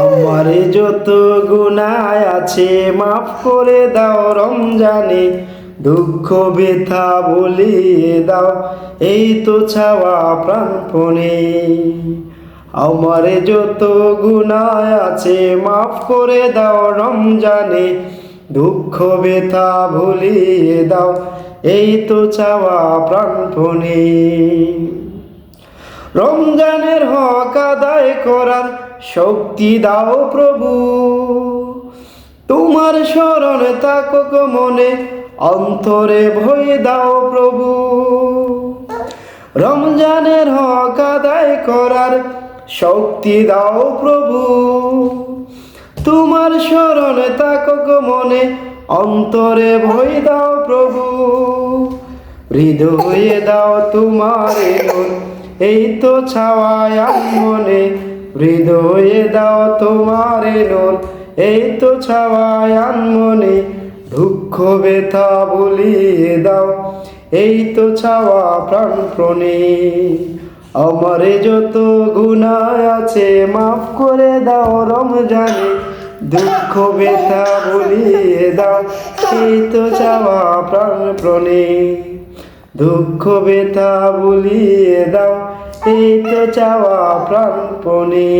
আমারে যত গুনায় আছে মাফ করে দাও, রমজানে দুঃখ, ব্যথা বলিয়ে দাও, এই তো ছাওয়া প্রাণপণে। আমারে যত গুনায় আছে মাফ করে দাও, রমজানে দুঃখ, ব্যথা ভুলিয়ে দাও, এই তো চাওয়া প্রাণপণে। রমজানের হক আদায় করার শক্তি দাও প্রভু। তোমার স্মরণ তাকক মনে, অন্তরে ভয় দাও প্রভু। রমজানের হক আদায় করার শক্তি দাও প্রভু। তোমার স্মরণ তাকক মনে, অন্তরে ভয় দাও প্রভু। হৃদয়ে দাও তোমার এই তো ছাওয়ায় মনে হৃদয়ে দাও তোমার নূর, এই তো ছাওয়ায় মনে দুঃখ ব্যথা বলিয়ে দাও এই তো ছাওয়া প্রাণপ্রণে আমারে যত গুনাহ আছে মাফ করে দাও রমজানে দুঃখ ব্যথা বলিয়ে দাও এই তো চাওয়া প্রাণপ্রণে দুঃখ ব্যথা বলিয়ে দাও এই তো চাওয়া প্রাণপণে